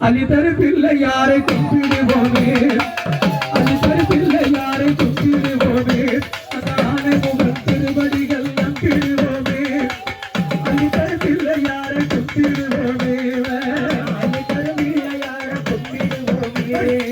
அலி தரப்பில்லை யாரை கும்பிடுவோமே அலி தரப்பில்லை யாரை கும்பிடுவோமே அதான முகன் திருவடிகள் நம்பிடுவோமே. அலி தரப்பில்லை யாரை கும்பிடுவோமே அலி தரப்பில்லை யாரை கும்பிடுவோமே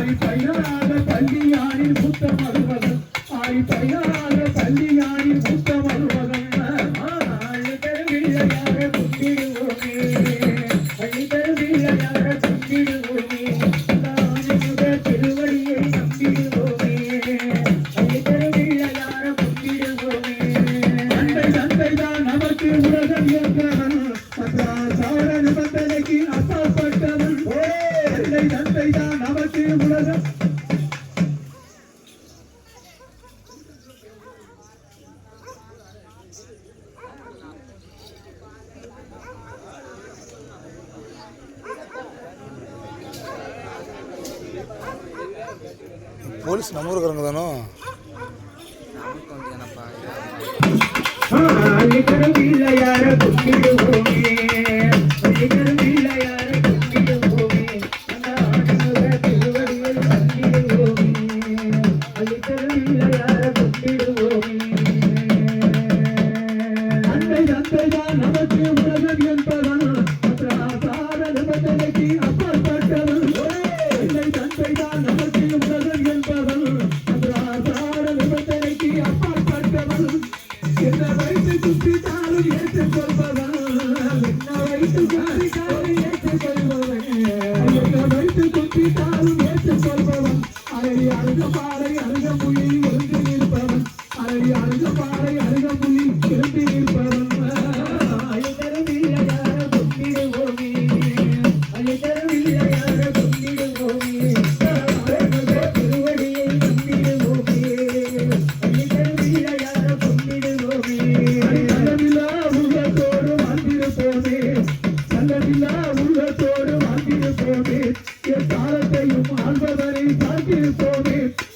இறக்கியிருப்பவன் பையனாக பள்ளியானின் மூத்த மருமகன் ஆரி பையனாக பள்ளியானின் மூத்த மருமகன் திருவடியை நம்பிடுவோமே பள்ளி தந்தை தான் நமக்கு உலகம் இயக்கவன். சார நிபந்தனைக்கு அப்பாற்பட்டவன் தந்தை தான் உலகம் போலீஸ் நம்ம ஊருக்காரங்க தானோ அருக புலி ஒன்று நிற்பவன் அருக பாறை அருக புலி இரண்டு நிற்பவன். you for this.